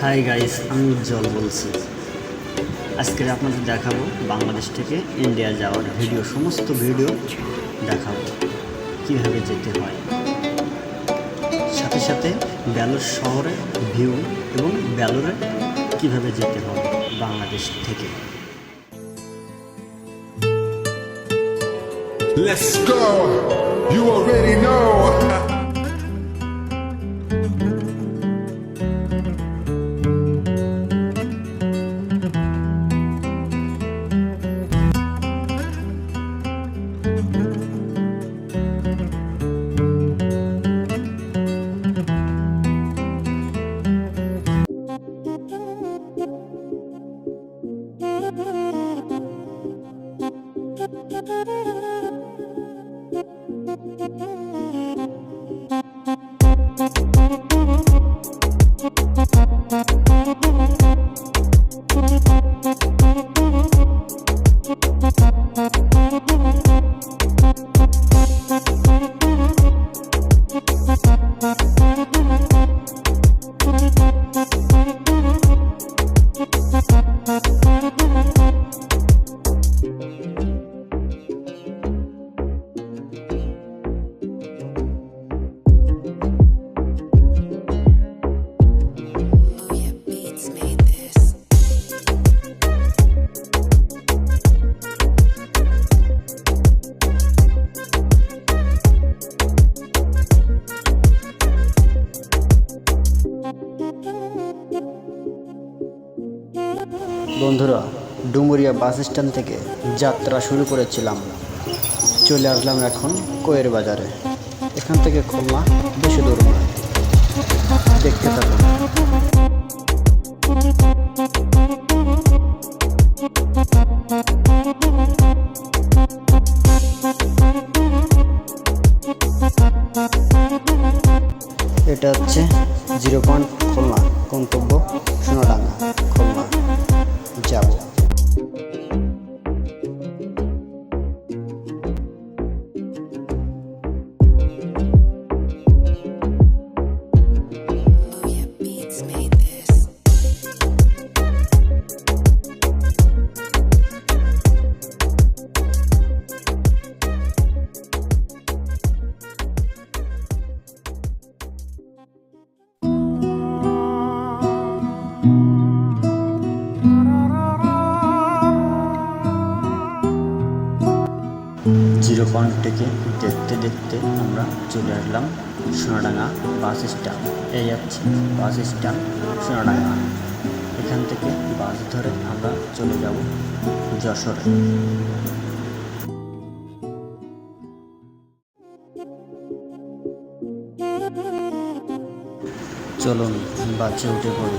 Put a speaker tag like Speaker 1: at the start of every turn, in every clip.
Speaker 1: Hi guys আমি উজ্জ্বল বলছি আজকে আপনাদের দেখাবো বাংলাদেশ থেকে ইন্ডিয়া যাওয়ার ভিডিও, সমস্ত ভিডিও দেখাবো, কীভাবে যেতে হয় সাথে সাথে ব্যালোর শহরে ভিউ এবং ব্যালোরে কীভাবে যেতে হবে বাংলাদেশ থেকে
Speaker 2: Let's go. You already know.
Speaker 1: বন্ধুরা, ডুমুরিয়া বাস স্ট্যান্ড থেকে যাত্রা শুরু করেছিলাম। চলে আসলাম এখন কোয়ের বাজারে। এখান থেকে খুলনা বেশি দূর দেখতে থাকুন। এটা হচ্ছে জিরো পয়েন্ট পয়েন্ট থেকে দেখতে দেখতে আমরা চলে আসলাম সোনাডাঙ্গা বাস স্ট্যান্ড। এই হচ্ছে বাস স্ট্যান্ড সোনাডাঙ্গা। এখান থেকে বাস ধরে আমরা চলে যাব যশোরে। চলুন, বাসে উঠে পড়ি।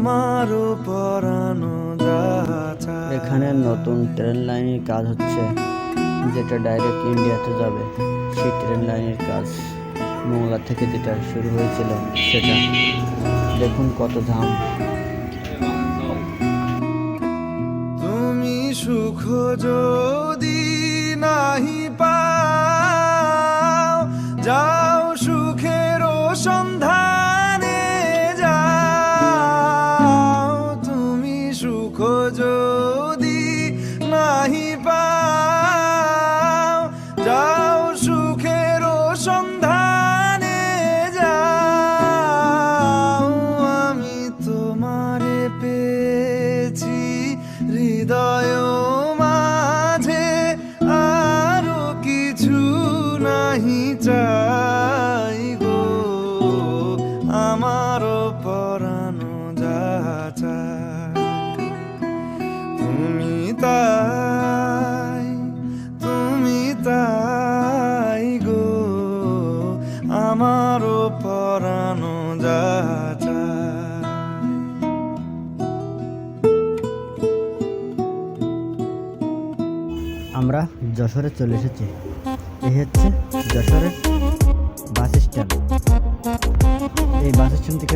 Speaker 3: আমারও পরানো
Speaker 1: এখানে নতুন ট্রেন লাইনের কাজ হচ্ছে যেটা ডাইরেক্ট ইন্ডিয়াতে যাবে। সেই ট্রেন লাইনের কাজ মোংলা থেকে যেটা শুরু হয়েছিল সেটা। দেখুন কত ধাম।
Speaker 3: তুমি সুখ যদি নাহি পাও যাও
Speaker 1: যশোরে চলে এসেছে। এই হচ্ছে যশোরের বাস স্ট্যান্ড। এই বাস স্ট্যান্ড থেকে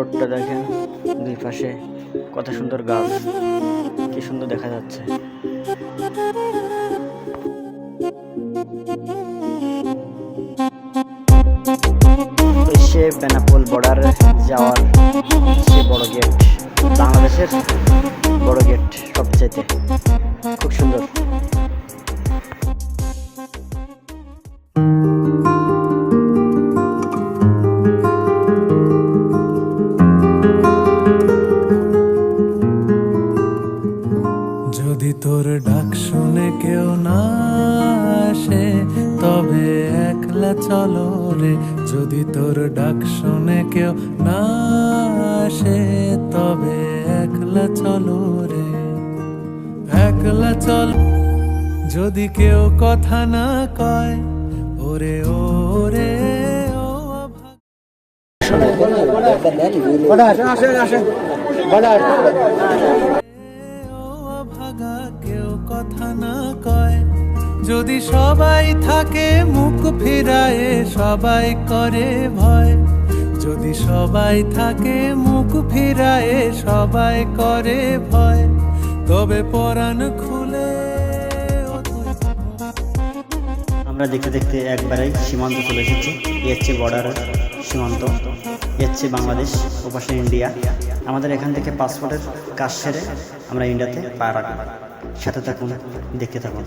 Speaker 1: রোডটা দেখেন, দুই পাশে কত সুন্দর গাছ, কি সুন্দর দেখা যাচ্ছে। সে বেনাপোল বর্ডার যাওয়ার সে বড় গেট বাংলাদেশের
Speaker 4: চলো রে যদি তোর ডাক শুনে কেউ না আসে তবে একলা চলো রে। একলা চল যদি কেউ কথা না কয় ওরে ওরে ও অভাগা কেউ কথা না কয় যদি সবাই থাকে, মুখ ফিরায়ে সবাই করে ভয়। যদি সবাই থাকে, মুখ ফিরায়ে সবাই করে ভয়। তবে পরাণ খুলে
Speaker 1: আমরা দেখতে দেখতে একবারেই সীমান্ত চলে এসেছি। এ হচ্ছে বর্ডার সীমান্ত। এ হচ্ছে বাংলাদেশ, ওপাশে ইন্ডিয়া। আমাদের এখান থেকে পাসপোর্টের কাজ সেরে আমরা ইন্ডিয়াতে পা রাখব। সাথে থাকুন, দেখতে থাকুন।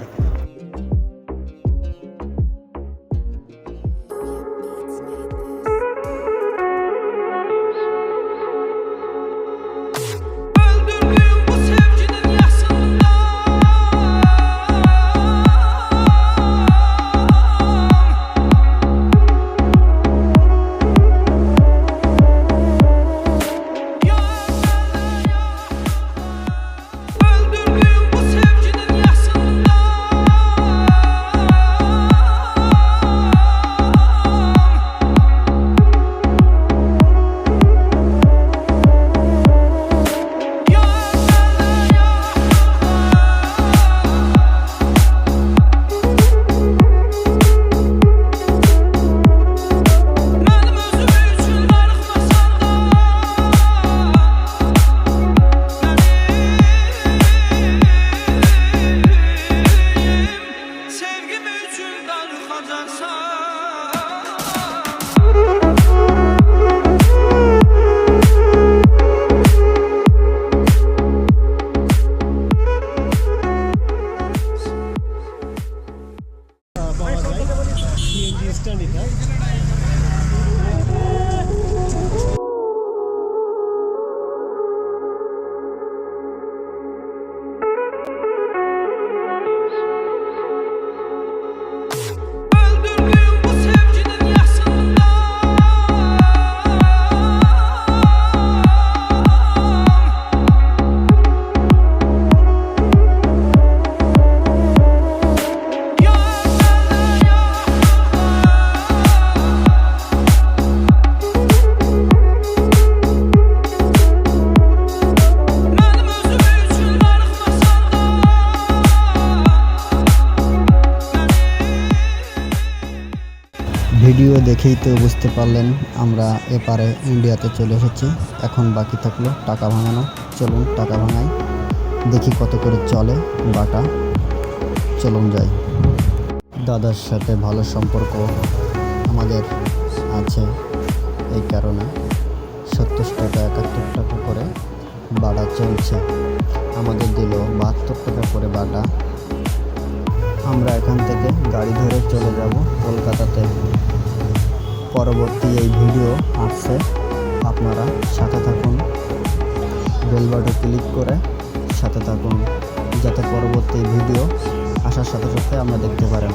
Speaker 1: দেখেই তো বুঝতে পারলেন আমরা এপারে ইন্ডিয়াতে চলে এসেছি। এখন বাকি থাকল টাকা ভাঙানো। চলুন টাকা ভাঙাই। দেখি কত করে চলে বাটা। চলুন যাই। দাদার সাথে ভালো সম্পর্ক আমাদের আছে এই কারণে সত্তর টাকা, একাত্তর টাকা করে বাটা চলছে। আমাদের দিল বাহাত্তর টাকা করে বাটা। আমরা এখান থেকে গাড়ি ধরে চলে যাব কলকাতাতে। পরবর্তী এই ভিডিও আসছে, আপনারা সাথে থাকুন। বেল বাটন ক্লিক করে সাথে থাকুন, যাতে পরবর্তী ভিডিও আসার সাথে সাথে আমরা দেখতে পারেন।